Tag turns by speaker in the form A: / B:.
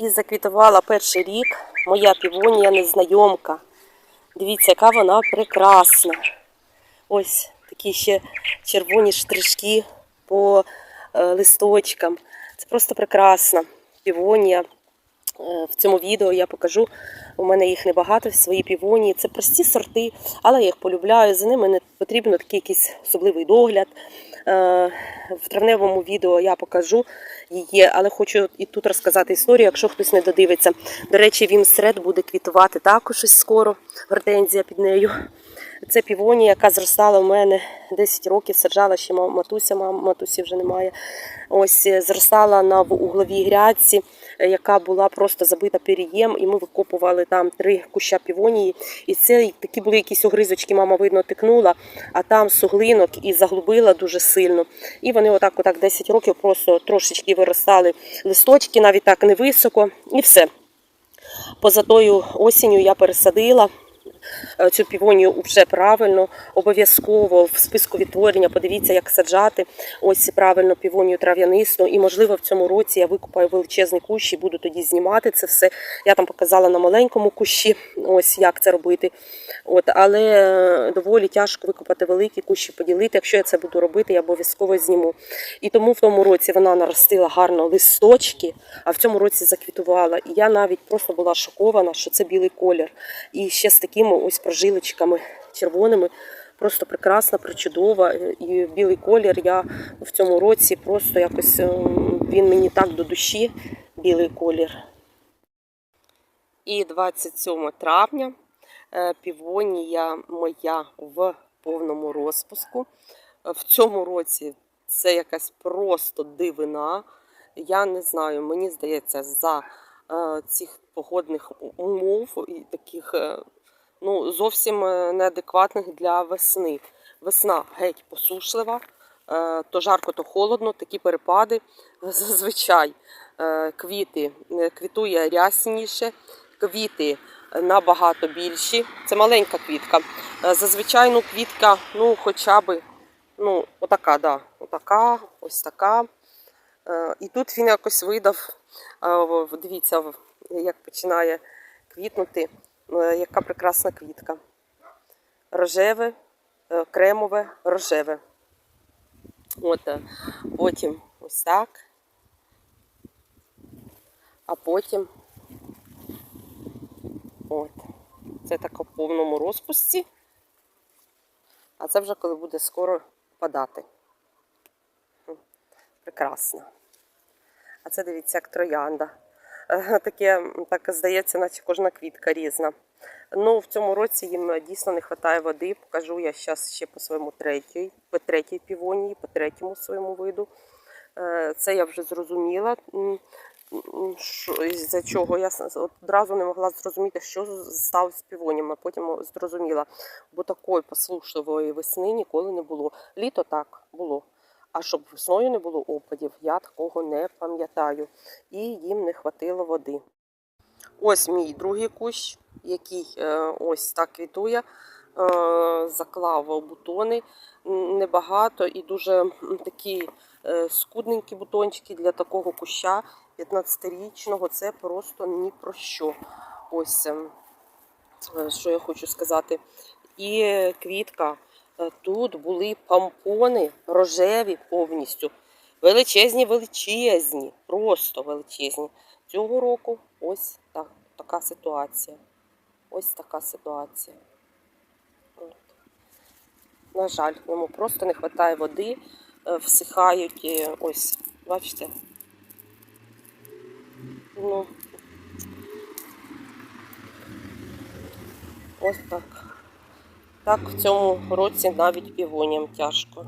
A: І заквітувала перший рік моя півонія незнайомка. Дивіться, яка вона прекрасна. Ось такі ще червоні штришки по е, листочкам. Це просто прекрасна півонія. Е, В цьому відео я покажу. У мене їх небагато, свої півонії. Це прості сорти, але я їх полюбляю. За ними не потрібен такий якийсь особливий догляд. Е, В травневому відео я покажу її, але хочу і тут розказати історію, якщо хтось не додивиться. До речі, він серед буде квітувати також ось скоро. Гортензія під нею. Це півонія, яка зростала в мене 10 років, саджала ще матуся, мама, матусі вже немає. Ось е, зростала на угловій грядці, е, яка була просто забита пір'єм, і ми викопували там три куща півонії. І це такі були якісь огризочки, мама видно тикнула, а там суглинок і заглубила дуже сильно. І вони отак, отак 10 років просто трошечки виростали листочки, навіть так невисоко, і все. Поза тою осінню я пересадила цю півонію вже правильно, обов'язково в списку відтворення. Подивіться, як саджати ось правильно півонію трав'янисту. І, можливо, в цьому році я викупаю величезний кущ і буду тоді знімати це все. Я там показала на маленькому кущі, ось як це робити. От, але е, доволі тяжко викопати великі кущі, поділити. Якщо я це буду робити, я обов'язково зніму. І тому в тому році вона наростила гарно листочки, а в цьому році заквітувала. І я навіть просто була шокована, що це білий колір. І ще з такими ось прожилочками червоними. Просто прекрасна, причудова. І білий колір я в цьому році просто якось е, він мені так до душі, білий колір. І 27 травня е, півонія моя в повному розпуску. Е, В цьому році це якась просто дивина. Я не знаю, мені здається, за е, цих погодних умов і таких е, ну, зовсім е, неадекватних для весни. Весна геть посушлива, е, то жарко, то холодно, такі перепади. Зазвичай е, квіти квітує рясніше, квіти набагато більші. Це маленька квітка. Зазвичай ну, квітка, ну, хоча б ну, отака, да, отака, ось така. І тут він якось видав, дивіться, як починає квітнути, яка прекрасна квітка. Рожеве, е, кремове, рожеве. От, е, потім ось так. А потім от. Це так у повному розпусті. А це вже коли буде скоро падати. Прекрасно. А це дивіться, як троянда. Е, Таке, так здається, наче кожна квітка різна. Ну, в цьому році їм е, дійсно не вистачає води. Покажу я зараз ще по своєму третій, по третій півонії, по третьому своєму виду. Е, Це я вже зрозуміла. Із-за чого я одразу не могла зрозуміти, що став з півоніями. Потім зрозуміла, бо такої послушливої весни ніколи не було. Літо так було. А щоб весною не було опадів, я такого не пам'ятаю. І їм не хватило води. Ось мій другий кущ, який е, ось так квітує. Е, заклав бутони небагато і дуже такі е, скудненькі бутончики для такого куща 15-річного. Це просто ні про що. Ось ем, що я хочу сказати. І квітка. Е, Тут були помпони рожеві повністю. Величезні, величезні, просто величезні. Цього року ось так, така ситуація. Ось така ситуація. От. На жаль, йому просто не вистачає води, е, всихають. е, Ось, бачите. Ну, ось так. Так в цьому році навіть півоням тяжко.